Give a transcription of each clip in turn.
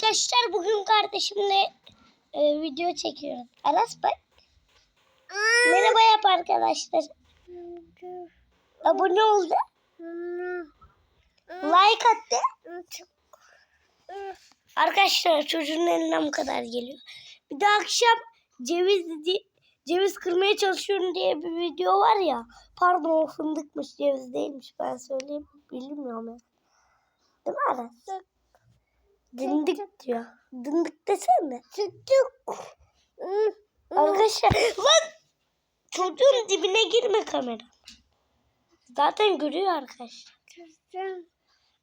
Arkadaşlar bugün kardeşimle e, video çekiyoruz. Aras bak. Merhaba yap arkadaşlar. Abone oldu. Like attı. Arkadaşlar çocuğun elinden bu kadar geliyor. Bir de akşam ceviz ceviz kırmaya çalışıyorum diye bir video var ya. Pardon o fındıkmış ceviz değilmiş ben söyleyeyim bilmiyorum ya. Değil mi Aras? Dindik diyor. Dindik desene. Çocuk. Arkadaşlar lan çocuğun dibine girme kamera. Zaten görüyor arkadaşlar.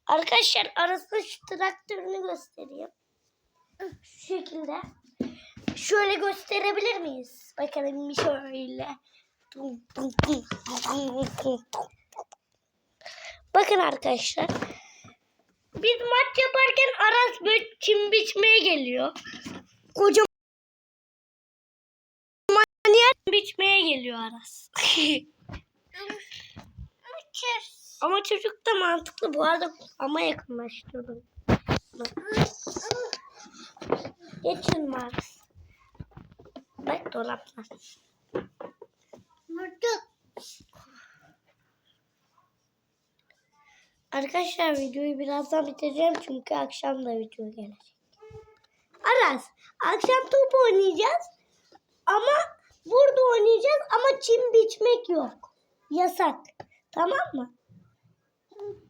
Arkadaşlar arasında şu traktörünü göstereyim. Şu şekilde. Şöyle gösterebilir miyiz? Bakalım şöyle. Bakın arkadaşlar. Biz maç yaparken Aras böyle çim biçmeye geliyor. Kocaman yer biçmeye geliyor Aras. Ama çocuk da mantıklı bu arada ama yakınlaştırdım. Geçin Max. Bak dolaplar. Arkadaşlar videoyu birazdan bitireceğim çünkü akşam da video gelecek. Aras, akşam top oynayacağız ama burada oynayacağız ama çim biçmek yok. Yasak. Tamam mı?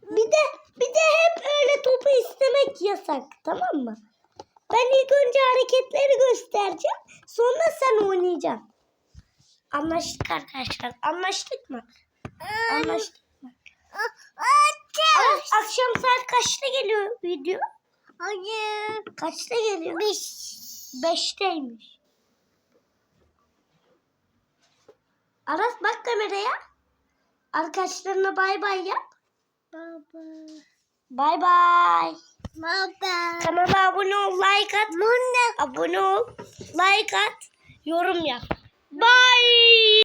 Bir de bir de hep öyle topu istemek yasak. Tamam mı? Ben ilk önce hareketleri göstereceğim. Sonra sen oynayacaksın. Anlaştık arkadaşlar. Anlaştık mı? Anlaştık akşam saat kaçta geliyor video? Hayır. Kaçta geliyor? Beş. Beşteymiş. Aras bak kameraya. Arkadaşlarına bay bay yap. Baba. Bay bay. Baba. Kanala abone ol, like at. Abone ol, like at, yorum yap. Bye.